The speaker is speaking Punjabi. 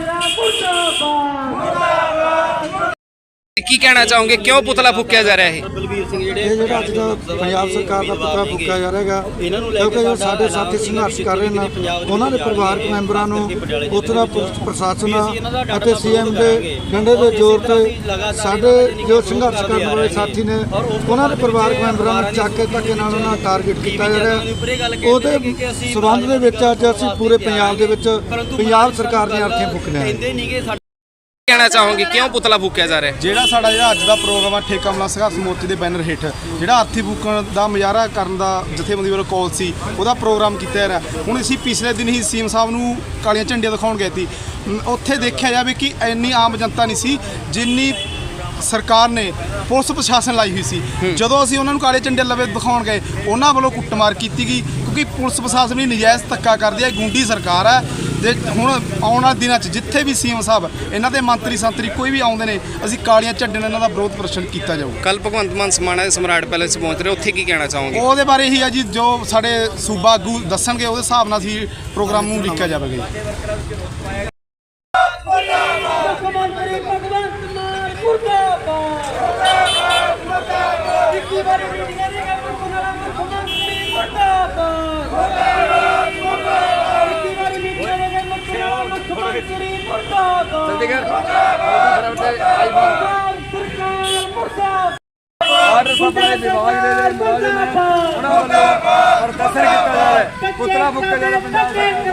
ਮਾਜਰਾ ਮੁਰਦਾਬਾਦ ਕੀ ਕਹਿਣਾ ਚਾਹੋਗੇ? ਕਿਉਂ ਪੁਤਲਾ ਫੂਕਿਆ ਜਾ ਰਿਹਾ ਹੈ ਬਲਵੀਰ ਸਿੰਘ ਜਿਹੜੇ ਇਹ ਜਿਹੜਾ ਅੱਜ ਦਾ ਪੰਜਾਬ ਸਰਕਾਰ ਦਾ ਪੁਤਲਾ ਫੂਕਿਆ ਜਾ ਰਿਹਾ ਹੈਗਾ ਕਿਉਂਕਿ ਜੋ ਸਾਡੇ ਸਾਥੀ ਸੰਘਰਸ਼ ਕਰ ਰਹੇ ਨੇ ਉਹਨਾਂ ਦੇ ਪਰਿਵਾਰਕ ਮੈਂਬਰਾਂ ਨੂੰ ਉੱਥੇ ਦਾ ਪੁਲਿਸ ਪ੍ਰਸ਼ਾਸਨ ਅਤੇ ਸੀਐਮ ਦੇ ਡੰਡੇ ਦੇ ਜ਼ੋਰ ਤੇ ਸਾਡੇ ਜੋ ਸੰਘਰਸ਼ ਕਰਨ ਵਾਲੇ ਸਾਥੀ ਨੇ ਉਹਨਾਂ ਦੇ ਪਰਿਵਾਰਕ ਮੈਂਬਰਾਂ ਨੂੰ ਚੱਕ ਕੇ ਧੱਕੇ ਨਾਲ ਉਹਨਾਂ ਟਾਰਗੇਟ ਕੀਤਾ ਜਾ ਰਿਹਾ। ਉਹਦੇ ਸਬੰਧ ਦੇ ਵਿੱਚ ਅੱਜ ਅਸੀਂ ਪੂਰੇ ਪੰਜਾਬ ਦੇ ਵਿੱਚ ਪੰਜਾਬ ਸਰਕਾਰ ਦੀਆਂ ਅਰਥੀਆਂ ਫੂਕਣੀਆਂ ਨੇ ਕਹਿੰਦੇ ਨਹੀਂਗੇ ਸਾਡੇ ਕਹਿਣਾ ਚਾਹੋਗੇ ਕਿਉਂ ਪੁਤਲਾ ਫੂਕਿਆ ਜਾ ਰਿਹਾ ਜਿਹੜਾ ਸਾਡਾ ਜਿਹੜਾ ਅੱਜ ਦਾ ਪ੍ਰੋਗਰਾਮ ਆ ਠੇਕਾ ਮਲਾ ਸੰਘਰਸ਼ ਮੋਰਚੇ ਦੇ ਬੈਨਰ ਹੇਠ ਜਿਹੜਾ ਆਰਥੀ ਬੁੱਕਣ ਦਾ ਮੁਜ਼ਾਹਰਾ ਕਰਨ ਦਾ ਜਥੇਬੰਦੀ ਵੱਲੋਂ ਕਾਲ ਸੀ ਉਹਦਾ ਪ੍ਰੋਗਰਾਮ ਕੀਤਾ ਜਾ ਰਿਹਾ। ਹੁਣ ਅਸੀਂ ਪਿਛਲੇ ਦਿਨ ਹੀ ਸੀਐਮ ਸਾਹਿਬ ਨੂੰ ਕਾਲੀਆਂ ਝੰਡੀਆਂ ਦਿਖਾਉਣ ਗਏ ਸੀ। ਉੱਥੇ ਦੇਖਿਆ ਜਾਵੇ ਕਿ ਇੰਨੀ ਆਮ ਜਨਤਾ ਨਹੀਂ ਸੀ ਜਿੰਨੀ ਸਰਕਾਰ ਨੇ ਪੁਲਿਸ ਪ੍ਰਸ਼ਾਸਨ ਲਾਈ ਹੋਈ ਸੀ। ਜਦੋਂ ਅਸੀਂ ਉਹਨਾਂ ਨੂੰ ਕਾਲੇ ਝੰਡੇ ਲਵੇ ਦਿਖਾਉਣ ਗਏ ਉਹਨਾਂ ਵੱਲੋਂ ਕੁੱਟਮਾਰ ਕੀਤੀ ਗਈ। ਕਿਉਂਕਿ ਪੁਲਿਸ ਪ੍ਰਸ਼ਾਸਨ ਵੀ ਨਜਾਇਜ਼ ਧੱਕਾ ਕਰਦੀ ਹੈ ਗੁੰਡੀ ਸਰਕਾਰ ਹੈ। ਤੇ ਹੁਣ ਆਉਣ ਵਾਲੇ ਦਿਨਾਂ 'ਚ ਜਿੱਥੇ ਵੀ ਸੀਐਮ ਸਾਹਿਬ ਇਹਨਾਂ ਦੇ ਮੰਤਰੀ ਸੰਤਰੀ ਕੋਈ ਵੀ ਆਉਂਦੇ ਨੇ ਅਸੀਂ ਕਾਲੀਆਂ ਝੰਡੇ ਨਾਲ ਇਹਨਾਂ ਦਾ ਵਿਰੋਧ ਪ੍ਰਦਰਸ਼ਨ ਕੀਤਾ ਜਾਊ। ਕੱਲ ਭਗਵੰਤ ਮਾਨ ਸਮਾਣਾ ਦੇ ਸਮਰਾਟ ਪੈਲੇਸ ਪਹੁੰਚ ਰਹੇ ਉੱਥੇ ਕੀ ਕਹਿਣਾ ਚਾਹੋਗੇ? ਉਹਦੇ ਬਾਰੇ ਹੀ ਆ ਜੀ ਜੋ ਸਾਡੇ ਸੂਬਾ ਆਗੂ ਦੱਸਣਗੇ ਉਹਦੇ ਹਿਸਾਬ ਨਾਲ ਅਸੀਂ ਪ੍ਰੋਗਰਾਮ ਨੂੰ ਲਿਖਿਆ ਜਾਵੇਗਾ ਮੁਰਦਾਬਾਦ ਮੁਰਦਾਬਾਦ ਇੱਕੀ ਵਾਰੀ ਮੀਟਿੰਗਾਂ ਮੁਰਦਾਬਾਦ। ਜਲਦੀ ਕਰ ਸਰਕਾਰ ਮੁਰਦਾਬਾਦ ਵਿਭਾਗ ਦੇ ਜਿਹੜੇ ਮੁਲਾਜ਼ਮ ਹੈ ਉਹਨਾਂ ਵੱਲੋਂ ਪ੍ਰਦਰਸ਼ਨ ਕੀਤਾ ਜਾ ਰਿਹਾ ਪੁੱਤਰਾ ਫੁੱਕੇ ਜਾ ਰਿਹਾ ਪੰਜਾਬ ਕਰੋ